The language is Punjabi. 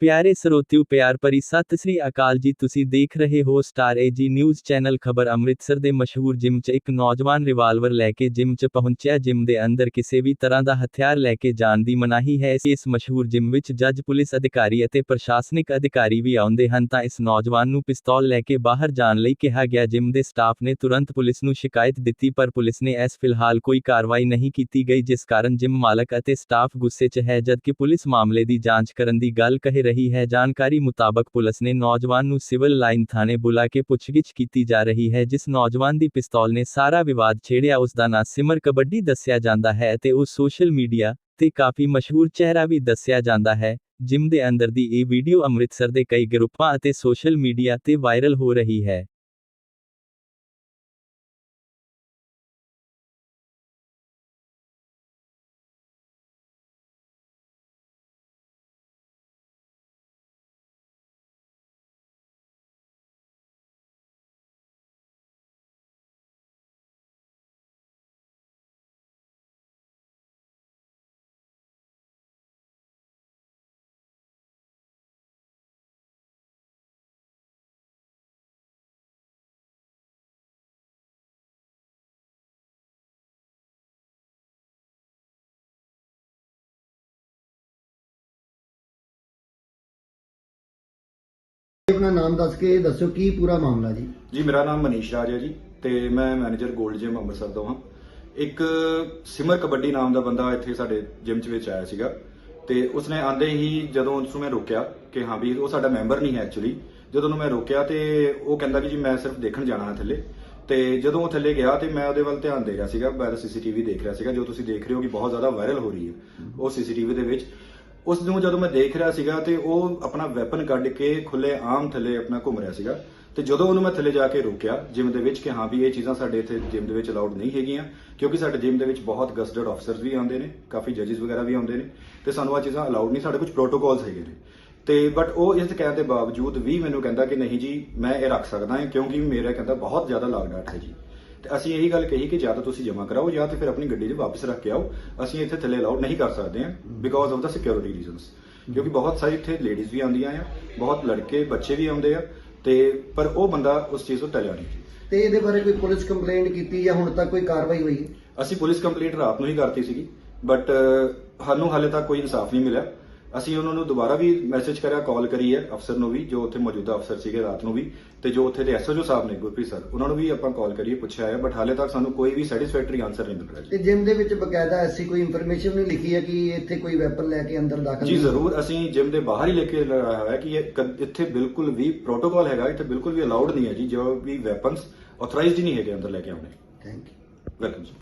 ਪਿਆਰੇ ਸਰੋਤਿਓ, ਪਿਆਰ ਭਰੀ ਸਤਿ ਸ੍ਰੀ ਅਕਾਲ ਜੀ। ਤੁਸੀਂ ਦੇਖ ਰਹੇ ਹੋ ਸਟਾਰ ਏਜੀ ਨਿਊਜ਼ ਚੈਨਲ ਖਬਰ ਅੰਮ੍ਰਿਤਸਰ ਦੇ ਮਸ਼ਹੂਰ ਜਿਮ 'ਚ ਇੱਕ ਨੌਜਵਾਨ ਰਿਵਾਲਵਰ ਲੈ ਕੇ ਜਿਮ 'ਚ ਪਹੁੰਚਿਆ। ਜਿਮ ਦੇ ਅੰਦਰ ਕਿਸੇ ਵੀ ਤਰ੍ਹਾਂ ਦਾ ਹਥਿਆਰ ਲੈ ਕੇ ਜਾਣ ਦੀ ਮਨਾਹੀ ਹੈ। ਇਸ ਮਸ਼ਹੂਰ ਜਿਮ ਵਿੱਚ ਜੱਜ, ਪੁਲਿਸ ਅਧਿਕਾਰੀ ਅਤੇ ਪ੍ਰਸ਼ਾਸਨਿਕ ਅਧਿਕਾਰੀ ਵੀ ਆਉਂਦੇ ਹਨ ਤਾਂ ਇਸ ਨੌਜਵਾਨ ਨੂੰ ਪਿਸਤੌਲ ਲੈ ਕੇ ਬਾਹਰ ਜਾਣ ਲਈ ਕਿਹਾ ਗਿਆ। ਜਿਮ ਦੇ ਸਟਾਫ ਨੇ ਤੁਰੰਤ ਪੁਲਿਸ ਨੂੰ ਸ਼ਿਕਾਇਤ ਦਿੱਤੀ, ਪਰ ਪੁਲਿਸ ਨੇ ਇਸ ਫਿਲਹਾਲ ਕੋਈ ਕਾਰਵਾਈ ਨਹੀਂ ਕੀਤੀ ਗਈ, ਜਿਸ ਕਾਰਨ ਜਿਮ ਮਾਲਕ ਅਤੇ ਸਟਾਫ ਗੁੱਸੇ 'ਚ ਹੈ, ਜਦਕਿ ਪੁਲਿਸ ਮਾਮਲੇ ਦੀ ਜਾਂਚ ਕਰਨ ਦੀ ਗੱਲ ਕਹਿ ਰਹੀ ਹੈ। ਜਾਣਕਾਰੀ ਮੁਤਾਬਕ ਪੁਲਿਸ ਨੇ ਨੌਜਵਾਨ ਨੂੰ ਸਿਵਲ ਲਾਈਨ ਥਾਣੇ ਬੁਲਾ ਕੇ ਪੁੱਛਗਿੱਛ ਕੀਤੀ ਜਾ ਰਹੀ ਹੈ, ਜਿਸ ਨੌਜਵਾਨ ਦੀ ਪਿਸਤੌਲ ਨੇ ਸਾਰਾ ਵਿਵਾਦ ਛੇੜਿਆ। ਉਸ ਦਾ ਨਾਂ ਸਿਮਰ ਕਬੱਡੀ ਦੱਸਿਆ ਜਾਂਦਾ ਹੈ ਅਤੇ ਉਹ ਸੋਸ਼ਲ ਮੀਡੀਆ ਤੇ ਕਾਫੀ ਮਸ਼ਹੂਰ ਚਿਹਰਾ ਵੀ ਦੱਸਿਆ ਜਾਂਦਾ ਹੈ, ਜਿਮ ਦੇ ਅੰਦਰ ਦੀ ਇਹ ਵੀਡੀਓ ਅੰਮ੍ਰਿਤਸਰ ਦੇ ਕਈ ਗਰੁੱਪਾਂ ਅਤੇ ਸੋਸ਼ਲ ਮੀਡੀਆ ਤੇ ਵਾਇਰਲ ਹੋ ਰਹੀ ਹੈ। ਆਪਣਾ ਨਾਮ ਦੱਸ ਕੇ ਦੱਸੋ, ਕੀ ਪੂਰਾ ਮਾਮਲਾ ਜੀ? ਜੀ, ਮੇਰਾ ਨਾਮ ਮਨੀਸ਼ ਰਾਜ ਹੈ ਜੀ ਤੇ ਮੈਂ ਮੈਨੇਜਰ 골ਡ ਜਿਮ ਅੰਮ੍ਰਿਤਸਰ ਤੋਂ ਹਾਂ। ਇੱਕ ਸਿਮਰ ਕਬੱਡੀ ਨਾਮ ਦਾ ਬੰਦਾ ਇੱਥੇ ਸਾਡੇ ਜਿਮ 'ਚ ਵਿੱਚ ਆਇਆ ਸੀਗਾ ਤੇ ਉਸਨੇ ਆਂਦੇ ਹੀ ਜਦੋਂ ਉਸ ਨੂੰ ਮੈਂ ਰੋਕਿਆ ਕਿ ਹਾਂ ਵੀ ਉਹ ਸਾਡਾ ਮੈਂਬਰ ਨਹੀਂ ਹੈ ਐਕਚੁਅਲੀ, ਜਦੋਂ ਉਹਨੂੰ ਮੈਂ ਰੋਕਿਆ ਤੇ ਉਹ ਕਹਿੰਦਾ ਕਿ ਜੀ ਮੈਂ ਸਿਰਫ ਦੇਖਣ ਜਾਣਾ ਹੈ ਥੱਲੇ। ਤੇ ਜਦੋਂ ਉਹ ਥੱਲੇ ਗਿਆ ਤੇ ਮੈਂ ਉਹਦੇ ਵੱਲ ਧਿਆਨ ਦੇ ਰਿਹਾ ਸੀਗਾ, ਮੈਂ ਸੀਸੀਟੀਵੀ ਦੇਖ ਰਿਹਾ ਸੀਗਾ, ਜੋ ਤੁਸੀਂ ਦੇਖ ਰਹੇ ਹੋ ਕਿ ਬਹੁਤ ਜ਼ਿਆਦਾ ਵਾਇਰਲ ਹੋ ਰਹੀ ਹੈ ਉਹ ਸੀਸੀਟੀਵੀ ਦੇ ਵਿੱਚ। ਉਸ ਨੂੰ ਜਦੋਂ ਮੈਂ ਦੇਖ ਰਿਹਾ ਸੀਗਾ ਤੇ ਉਹ ਆਪਣਾ ਵੈਪਨ ਕੱਢ ਕੇ ਖੁੱਲੇ ਆਮ ਥੱਲੇ ਆਪਣਾ ਘੁੰਮ ਰਿਹਾ ਸੀਗਾ। ਤੇ ਜਦੋਂ ਉਹਨੂੰ ਮੈਂ ਥੱਲੇ ਜਾ ਕੇ ਰੋਕਿਆ ਜਿਮ ਦੇ ਵਿੱਚ ਕਿ ਹਾਂ ਵੀ ਇਹ ਚੀਜ਼ਾਂ ਸਾਡੇ ਇੱਥੇ ਜਿਮ ਦੇ ਵਿੱਚ ਅਲਾਉਡ ਨਹੀਂ ਹੈਗੀਆਂ, ਕਿਉਂਕਿ ਸਾਡੇ ਜਿਮ ਦੇ ਵਿੱਚ ਬਹੁਤ ਗਸਟਡ ਅਫਸਰਸ ਵੀ ਆਉਂਦੇ ਨੇ, ਕਾਫੀ ਜੱਜਸ ਵਗੈਰਾ ਵੀ ਆਉਂਦੇ ਨੇ, ਤੇ ਸਾਨੂੰ ਆ ਚੀਜ਼ਾਂ ਅਲਾਉਡ ਨਹੀਂ, ਸਾਡੇ ਕੁਝ ਪ੍ਰੋਟੋਕਾਲਸ ਹੈਗੇ ਨੇ। ਤੇ ਬਟ ਉਹ ਇਸ ਕਹਿਣ ਦੇ ਬਾਵਜੂਦ ਵੀ ਮੈਨੂੰ ਕਹਿੰਦਾ ਕਿ ਨਹੀਂ ਜੀ, ਮੈਂ ਇਹ ਰੱਖ ਸਕਦਾ ਹਾਂ, ਕਿਉਂਕਿ ਮੇਰਾ ਕਹਿੰਦਾ ਬਹੁਤ ਜ਼ਿਆਦਾ ਲਾਗਡਾਟ ਹੈ ਜੀ। ਤੇ ਅਸੀਂ ਇਹੀ ਗੱਲ ਕਹੀ ਕਿ ਜਾਂ ਤਾਂ ਤੁਸੀਂ ਜਮ੍ਹਾਂ ਕਰਾਓ ਜਾਂ ਤੇ ਫਿਰ ਆਪਣੀ ਗੱਡੀ 'ਚ ਵਾਪਸ ਰੱਖ ਕੇ ਆਓ। ਅਸੀਂ ਇੱਥੇ ਥੱਲੇ ਅਲਾਉਡ ਨਹੀਂ ਕਰ ਸਕਦੇ ਹਾਂ because of the security reasons ਕਿਉਂਕਿ ਬਹੁਤ ਸਾਰੀ ਇੱਥੇ ਲੇਡੀਜ਼ ਵੀ ਆਉਂਦੀਆਂ ਆ ਬਹੁਤ ਲੜਕੇ ਬੱਚੇ ਵੀ ਆਉਂਦੇ ਆ ਤੇ ਪਰ ਉਹ ਬੰਦਾ ਉਸ ਚੀਜ਼ ਤੋਂ ਟਲਿਆ ਨਹੀਂ। ਤੇ ਇਹਦੇ ਬਾਰੇ ਕੋਈ ਪੁਲਿਸ ਕੰਪਲੇਂਟ ਕੀਤੀ ਜਾਂ ਹੁਣ ਤੱਕ ਕੋਈ ਕਾਰਵਾਈ ਹੋਈ? ਅਸੀਂ ਪੁਲਿਸ ਕੰਪਲੇਂਟ ਰਾਤ ਨੂੰ ਹੀ ਕਰਤੀ ਸੀਗੀ ਬਟ ਸਾਨੂੰ ਹਾਲੇ ਤੱਕ ਕੋਈ ਇਨਸਾਫ ਨਹੀਂ ਮਿਲਿਆ। ਅਸੀਂ ਉਹਨਾਂ ਨੂੰ ਦੁਬਾਰਾ ਵੀ ਮੈਸੇਜ ਕਰਿਆ ਕਾਲ ਕਰੀ ਹੈ ਅਫਸਰ ਨੂੰ ਵੀ ਜੋ ਉੱਥੇ ਮੌਜੂਦਾ ਅਫਸਰ ਸੀਗੇ ਰਾਤ ਨੂੰ ਵੀ ਤੇ ਜੋ ਉੱਥੇ ਦੇ ਐਸਓਜੋ ਸਾਹਿਬ ਨੇ ਗੁਰਪ੍ਰੀਤ ਸਰ ਉਹਨਾਂ ਨੂੰ ਵੀ ਆਪਾਂ ਕਾਲ ਕਰੀਏ ਪੁੱਛਿਆ ਹੈ ਬਟ ਹਾਲੇ ਤੱਕ ਸਾਨੂੰ ਕੋਈ ਵੀ ਸੈਟੀਸਫੈਕਟਰੀ ਆਨਸਰ ਨਹੀਂ ਮਿਲ ਰਿਹਾ ਜੀ। ਤੇ ਜਿਮ ਦੇ ਵਿੱਚ ਬਕਾਇਦਾ ਐਸੀ ਕੋਈ ਇਨਫੋਰਮੇਸ਼ਨ ਨਹੀਂ ਲਿਖੀ ਹੈ ਕਿ ਇੱਥੇ ਕੋਈ ਵੈਪਨ ਲੈ ਕੇ ਅੰਦਰ ਦਾਖਲ ਜੀ ਜ਼ਰੂਰ ਅਸੀਂ ਜਿਮ ਦੇ ਬਾਹਰ ਹੀ ਲੈ ਕੇ ਲਗਾਇਆ ਹੋਇਆ ਹੈ ਕਿ ਇਹ ਇੱਥੇ ਬਿਲਕੁਲ ਵੀ ਪ੍ਰੋਟੋਕਾਲ ਹੈਗਾ ਇੱਥੇ ਬਿਲਕੁਲ ਵੀ ਅਲਾਉਡ ਨਹੀਂ ਹੈ ਜੀ ਜੋ ਵੀ ਵੈਪਨਸ ਆਥੋਰਾਈਜ਼ਡ ਨਹੀਂ ਹੈਗੇ ਅੰਦਰ ਲੈ ਕੇ ਆਉਣੇ। ਥੈਂਕ ਯੂ ਵੈਲਕਮ ਜੀ